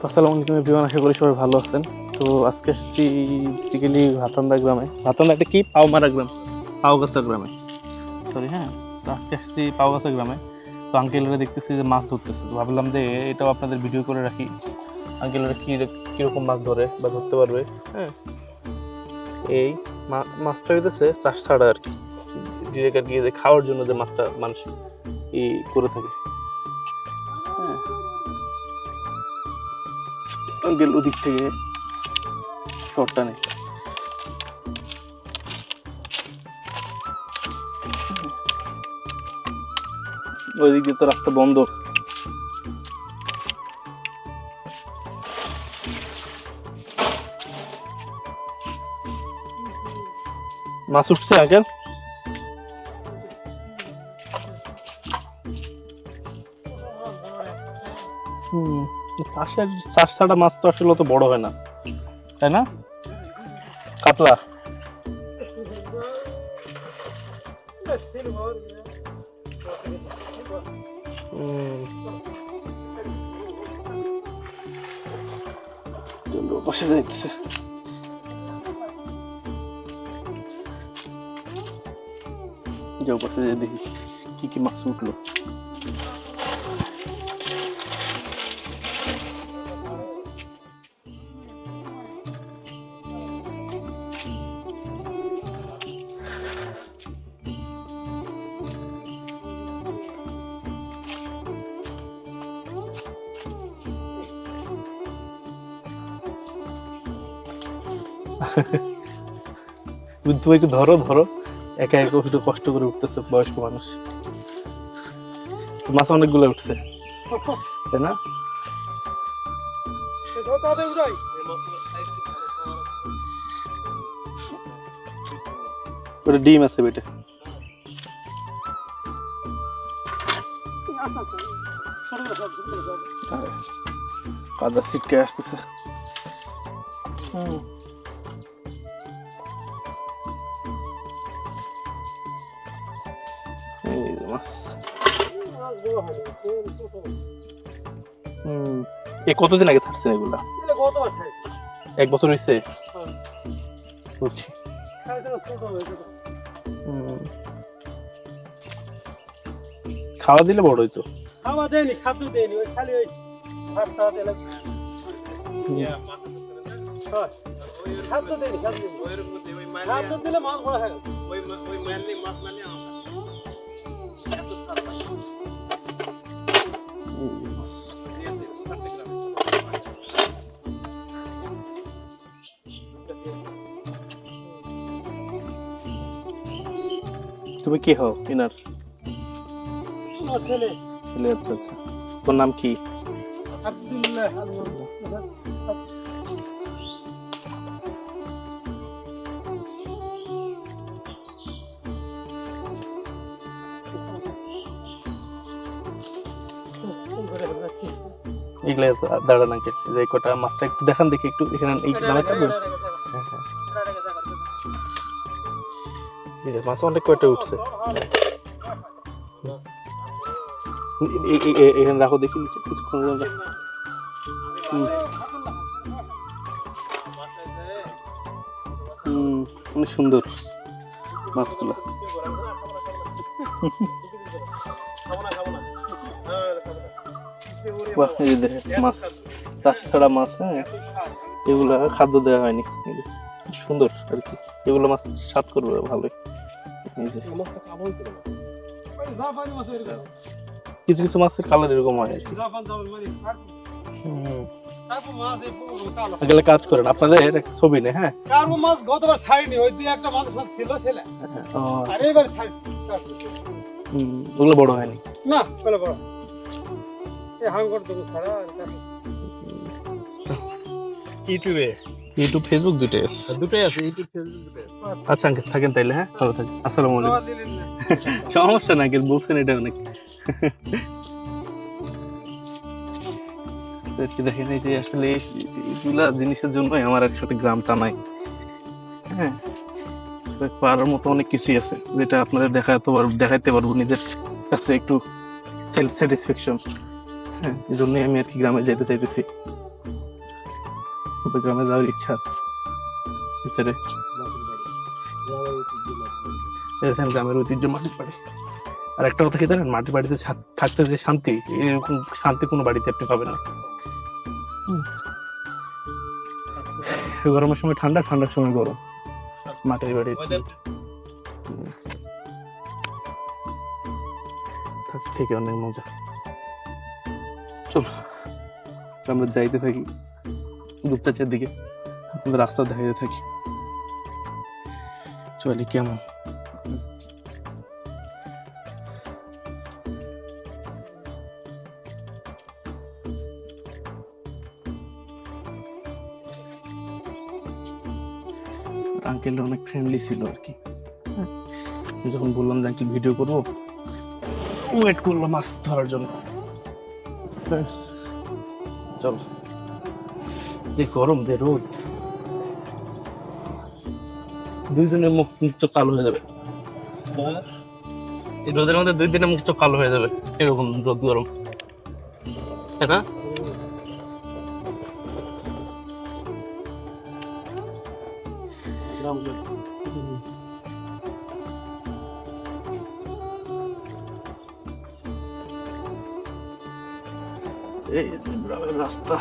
তো আসসালামু আলাইকুম এভরিওয়ান, আশা করি সবাই ভালো আছেন। তো আজকে এসেছি বেসিক্যালি ভাতান্দা গ্রামে। ভাতান্দা এটা কি? পাওমারা গ্রাম। পাওগাছা গ্রামে। সরি হ্যাঁ? তো আজকে এসেছি পাওগাছা গ্রামে। তো আঙ্কেলরা দেখতেছি যে মাছ ধরতেছে। তো ভাবলাম যে এটাও আপনাদের ভিডিও করে রাখি। আঙ্কেলরা কী কীরকম মাছ ধরে বা ধরতে পারবে? হ্যাঁ। এই মাছটা হইতেছে চাষ ছাড়া আর কি। ডিরেক্ট আর কি যে খাওয়ার জন্য যে মাছটা মানুষ ই করে থাকে। আঙ্কেল ওদিক থেকে শর্টটা নেই ওইদিক দিয়ে তো রাস্তা বন্ধ। মাছ উঠছে আঙ্কেল চাষের চাষ ছাড়া মাছ তো আসলে অত বড় হয় না। তাই না? কাতলা। পাশে যাও পাশে দেখি কি কি মাছ উঠল। তুমি একটু ধরো ধরো। একা একা একটু কষ্ট করে উঠতেছে, বয়স্ক মানুষ। মাছ অনেকগুলো উঠছে, তাই না? ওটা ডিম আছে বেটে। কাদা সিটকে আসতেছে। হুম। মাছ এ কতদিন আগে ছাড়ছেন এগুলা এক বছর হয়েছে বুঝছি খাওয়া দিলে বড় হইতো খাওয়া দেয়নি খাদ্য দেয়নি ওই খালি ওই ভাত টাত খাদ্য দেয়নি খাদ্য দিলে মাছ বড় হয় এই তুমি কি হও ইনার? ছেলে। আচ্ছা আচ্ছা। তোর নাম কি? এগুলা দাঁড়ান আঙ্কেল যে কটা মাছটা একটু দেখান দেখি একটু এখানে এই নামে থাকবে? হ্যাঁ হ্যাঁ। এই যে, মাছ অনেক কয়টা উঠছে? এখানে রাখো, দেখি নিচে, কিছুক্ষণ অনেক সুন্দর মাছগুলো। বাহ, এই মাছ, চাষ ছাড়া মাছ হ্যাঁ? এগুলো খাদ্য দেওয়া হয়নি। সুন্দর আর কি। এগুলো মাছ স্বাদ করবে, ভালোই। এই যে। কিছু কিছু মাছের কালার এরকম হয় আর কি। হুম। এগুলো কাজ করেন। আপনাদের একটা ছবি নেই হ্যাঁ? কার্বো মাছ গতবার ছাড়িনি ওই দুই একটা মাছ ছিল ছেলে আর এবার ছাড়ি হুম, ওগুলো বড় হয়নি। না চলে বড়। এই করে দেবো ছাড়া ইউটিউবে? ইউটিউব ফেসবুক দুইটাই আছে। দুটোই আছে ইউটিউব ফেসবুক দুটোই আছে। আচ্ছা আঙ্কেল থাকেন তাইলে হ্যাঁ? ভালো থাকেন। আসসালামু আলাইকুম। সমস্যা না আঙ্কেল বলছেন এটা অনেক। দেখেন এই যে আসলে এই- এগুলা জিনিসের জন্যই আমার একসাথে গ্রাম টানাই হ্যাঁ পারার মতো অনেক কিছুই আছে যেটা আপনাদের দেখাতে পারব দেখাইতে পারব নিজের কাছে একটু সেলফ স্যাটিসফ্যাকশন হ্যাঁ এই জন্যই আমি আর কি গ্রামে যেতে চাইতেছি। আপনার গ্রামে যাওয়ার ইচ্ছা এখানে গ্রামের ঐতিহ্য মাটির বাড়ি আর একটা কথা কি জানেন মাটির বাড়িতে থাকতে যে শান্তি এরকম শান্তি কোনো বাড়িতে আপনি পাবেন না গরমের সময় ঠান্ডা ঠান্ডার সময় গরম মাটির বাড়ি থেকে অনেক মজা চলো আমরা যাইতে থাকি দুপচাচের দিকে আপনাদের রাস্তা দেখাইতে থাকি চলে কেমন আঙ্কেল অনেক ফ্রেন্ডলি ছিল আর কি। যখন বললাম যে আঙ্কেল ভিডিও করব ওয়েট করল মাছ ধরার জন্য হ্যাঁ। চলো যে গরম যে রোদ। দুই দিনের মুখ মুখ কালো হয়ে যাবে। এই রোদের মধ্যে দুই দিনের মুখ কালো হয়ে যাবে, এরকম রোদ গরম। না? রাস্তা।